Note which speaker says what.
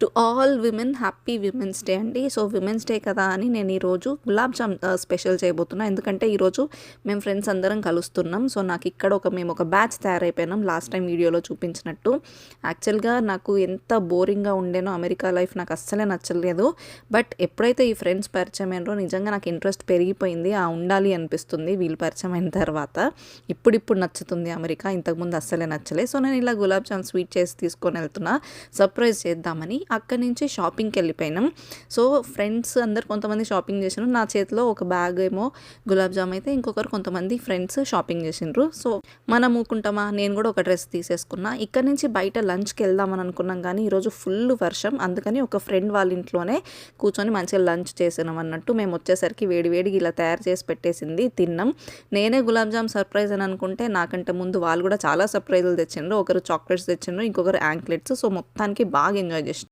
Speaker 1: To all women happy women's day అండి. So women's day కదా అని నేను ఈరోజు గులాబ్ జామ్ స్పెషల్ చేయబోతున్నా. ఎందుకంటే ఈరోజు మేము ఫ్రెండ్స్ అందరం కలుస్తున్నాం. సో నాకు ఇక్కడ ఒక మేము ఒక బ్యాచ్ తయారైపోయినాం లాస్ట్ టైం వీడియోలో చూపించినట్టు. యాక్చువల్గా నాకు ఎంత బోరింగ్గా ఉండేనో అమెరికా లైఫ్ నాకు అస్సలే నచ్చలేదు. బట్ ఎప్పుడైతే ఈ ఫ్రెండ్స్ పరిచయం అయినరో నిజంగా నాకు ఇంట్రెస్ట్ పెరిగిపోయింది. ఆ ఉండాలి అనిపిస్తుంది వీళ్ళు పరిచయం అయిన తర్వాత. ఇప్పుడిప్పుడు నచ్చుతుంది అమెరికా. ఇంతకుముందు అస్సలే నచ్చలే. సో నేను ఇలా గులాబ్ జామ్ స్వీట్ చేసి తీసుకొని వెళ్తున్నా. సర్ప్రైజ్ చేద్దామని అక్కడి నుంచి షాపింగ్కి వెళ్ళిపోయినాం. సో ఫ్రెండ్స్ అందరు కొంతమంది షాపింగ్ చేసినారు నా చేతిలో ఒక బ్యాగ్ ఏమో గులాబ్ జామ్ అయితే ఇంకొకరు కొంతమంది ఫ్రెండ్స్ షాపింగ్ చేసిండ్రు సో మనం ఊకుంటామా నేను కూడా ఒక డ్రెస్ తీసేసుకున్నా. ఇక్కడ నుంచి బయట లంచ్కి వెళ్దామని అనుకున్నాం కానీ ఈరోజు ఫుల్ వర్షం. అందుకని ఒక ఫ్రెండ్ వాళ్ళ ఇంట్లోనే కూర్చొని మంచిగా లంచ్ చేసినాం అన్నట్టు మేము వచ్చేసరికి వేడి వేడిగా ఇలా తయారు చేసి పెట్టేసింది తిన్నాం. నేనే గులాబ్ జామ్ సర్ప్రైజ్ అని అనుకుంటే నాకంటే ముందు వాళ్ళు కూడా చాలా సర్ప్రైజులు తెచ్చిండ్రు ఒకరు చాక్లెట్స్ తెచ్చిండ్రు ఇంకొకరు యాంక్లెట్స్. సో మొత్తానికి బాగా ఎంజాయ్ చేసిన.